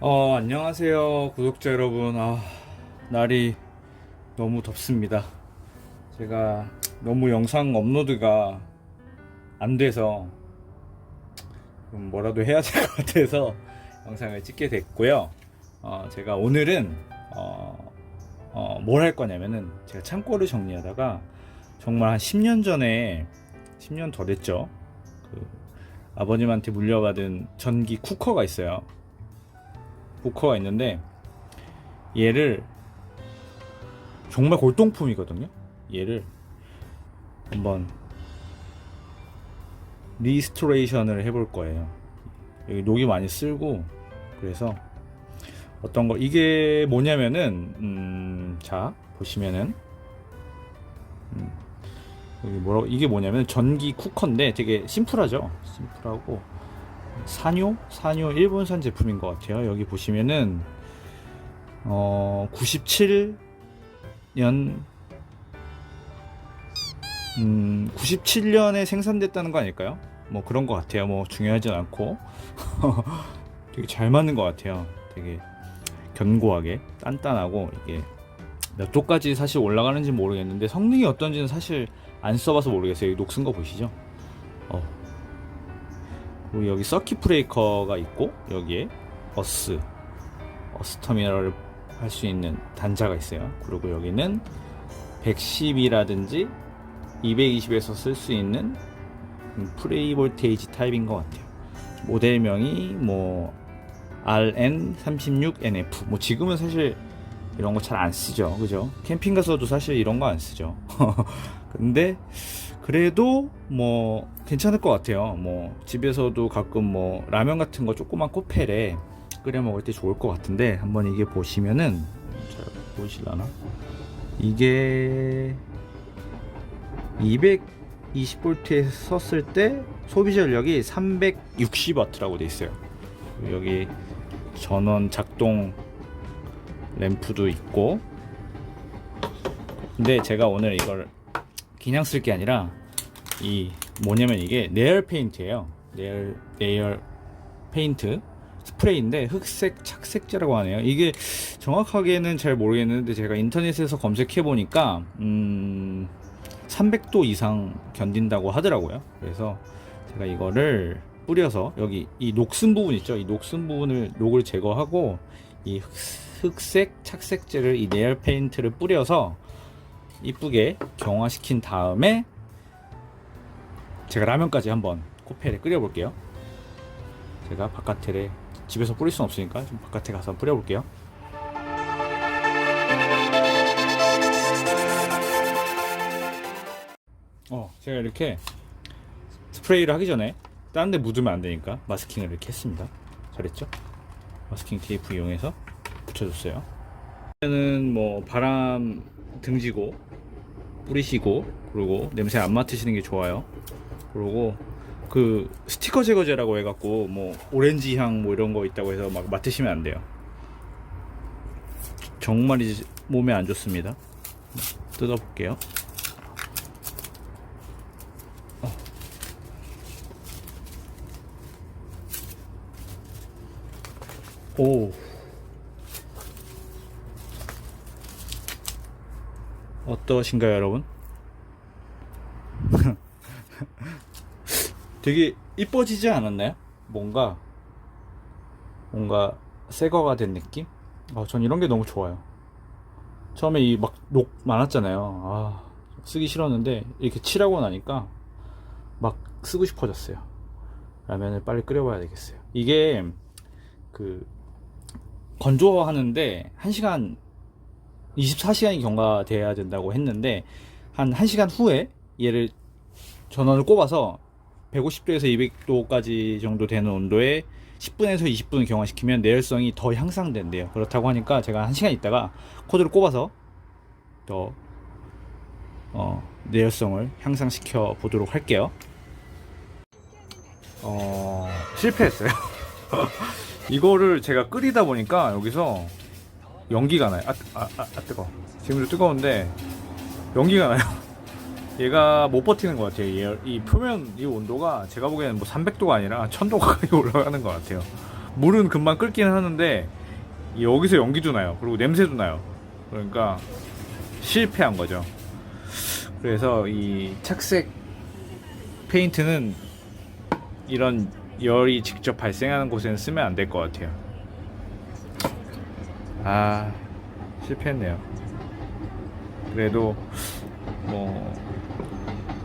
어, 안녕하세요, 구독자 여러분. 아, 날이 너무 덥습니다. 제가 너무 영상 업로드가 안 돼서 좀 뭐라도 해야 될 것 같아서 영상을 찍게 됐고요. 어, 제가 오늘은 어, 어, 뭘 할 거냐면은 제가 창고를 정리하다가 정말 한 10년 전에 10년 더 됐죠. 그 아버님한테 물려받은 전기 쿠커가 있어요. 쿠커가 있는데 얘를 정말 골동품이거든요. 얘를 한번 리스토레이션을 해볼 거예요. 여기 녹이 많이 쓸고 그래서 어떤 거 이게 뭐냐면은 음, 자 보시면은 음, 여기 뭐라고 이게 뭐냐면 전기 쿠커인데 되게 심플하죠. 심플하고 사뇨 사뇨 일본산 제품인 것 같아요. 여기 보시면은 어 97년 음 97년에 생산됐다는 거 아닐까요? 뭐 그런 것 같아요. 뭐 중요하진 않고 되게 잘 맞는 것 같아요. 되게 견고하게 단단하고 이게 몇 도까지 사실 올라가는지 모르겠는데 성능이 어떤지는 사실 안 써봐서 모르겠어요. 녹슨 거 보시죠? 어. 그리고 여기 서킷 브레이커가 있고 여기에 어스 어스 터미널을 할 수 있는 단자가 있어요. 그리고 여기는 110이라든지 220에서 쓸 수 있는 프레이 볼테이지 타입인 것 같아요. 모델명이 뭐 RN36NF. 뭐 지금은 사실 이런 거 잘 안 쓰죠. 그죠? 캠핑 가서도 사실 이런 거 안 쓰죠. 근데 그래도 뭐 괜찮을 것 같아요. 뭐 집에서도 가끔 뭐 라면 같은 거 조그만 코펠에 끓여 먹을 때 좋을 것 같은데 한번 이게 보시면은 잘 보이실라나? 이게 220V에 썼을 때 소비 전력이 360W라고 돼 있어요. 여기 전원 작동 램프도 있고 근데 제가 오늘 이걸 그냥 쓸 게 아니라 이 뭐냐면 이게 네얼 페인트예요. 네얼 네얼 페인트. 스프레이인데 흑색 착색제라고 하네요. 이게 정확하게는 잘 모르겠는데 제가 인터넷에서 검색해 보니까 음 300도 이상 견딘다고 하더라고요. 그래서 제가 이거를 뿌려서 여기 이 녹슨 부분 있죠? 이 녹슨 부분을 녹을 제거하고 이 흑, 흑색 착색제를 이 네일 페인트를 뿌려서 이쁘게 경화시킨 다음에 제가 라면까지 한번 코펠에 끓여 볼게요. 제가 바깥에 집에서 뿌릴 순 없으니까 좀 바깥에 가서 뿌려 볼게요. 어 제가 이렇게 스프레이를 하기 전에 다른 데 묻으면 안 되니까 마스킹을 이렇게 했습니다. 잘했죠? 마스킹 테이프 이용해서 붙여줬어요. 는뭐 바람 등지고 뿌리시고 그리고 냄새 안 맡으시는 게 좋아요. 그리고 그 스티커 제거제라고 해갖고 뭐 오렌지 향 뭐 이런 거 있다고 해서 막 맡으시면 안 돼요. 정말 이제 몸에 안 좋습니다. 뜯어볼게요. 오. 어떠신가요, 여러분? 되게 이뻐지지 않았나요? 뭔가 뭔가 새 거가 된 느낌? 아, 전 이런 게 너무 좋아요. 처음에 이 막 녹 많았잖아요. 아, 쓰기 싫었는데 이렇게 칠하고 나니까 막 쓰고 싶어졌어요. 라면을 빨리 끓여봐야 되겠어요. 이게 그 건조하는데 1시간 24시간이 경과돼야 된다고 했는데 한 1시간 후에 얘를 전원을 꼽아서 150도에서 200도까지 정도 되는 온도에 10분에서 20분 경화시키면 내열성이 더 향상된대요. 그렇다고 하니까 제가 1시간 있다가 코드를 꼽아서 더 어, 내열성을 향상시켜 보도록 할게요. 어, 실패했어요. 이거를 제가 끓이다 보니까 여기서 연기가 나요. 아, 아, 아, 아 뜨거. 지금도 뜨거운데 연기가 나요. 얘가 못 버티는 것 같아요. 얘, 이 표면 이 온도가 제가 보기에는 뭐 300도가 아니라 1000도 가까이 올라가는 것 같아요. 물은 금방 끓기는 하는데 여기서 연기도 나요. 그리고 냄새도 나요. 그러니까 실패한 거죠. 그래서 이 착색 페인트는 이런 열이 직접 발생하는 곳에는 쓰면 안 될 것 같아요. 아 실패했네요. 그래도 뭐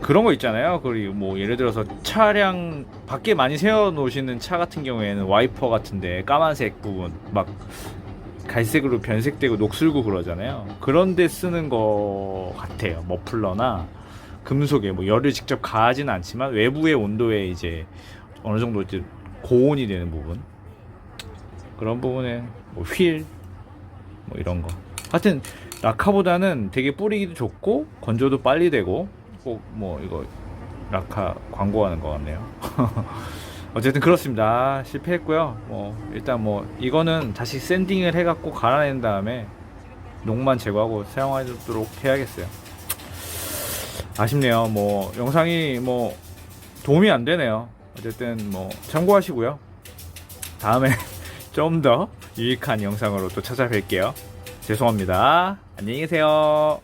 그런 거 있잖아요. 그리고 뭐 예를 들어서 차량 밖에 많이 세워 놓으시는 차 같은 경우에는 와이퍼 같은데 까만색 부분 막 갈색으로 변색되고 녹슬고 그러잖아요. 그런데 쓰는 거 같아요. 머플러나 금속에 뭐 열을 직접 가하지는 않지만 외부의 온도에 이제 어느 정도 이제 고온이 되는 부분 그런 부분에 뭐 휠 뭐 이런 거. 하여튼 라카보다는 되게 뿌리기도 좋고 건조도 빨리 되고 꼭 뭐 이거 라카 광고하는 것 같네요. 어쨌든 그렇습니다. 실패했고요. 뭐 일단 뭐 이거는 다시 샌딩을 해갖고 갈아낸 다음에 녹만 제거하고 사용하도록 해야겠어요. 아쉽네요. 뭐 영상이 뭐 도움이 안 되네요. 어쨌든 뭐 참고하시고요. 다음에 좀 더 유익한 영상으로 또 찾아뵐게요. 죄송합니다. 안녕히 계세요.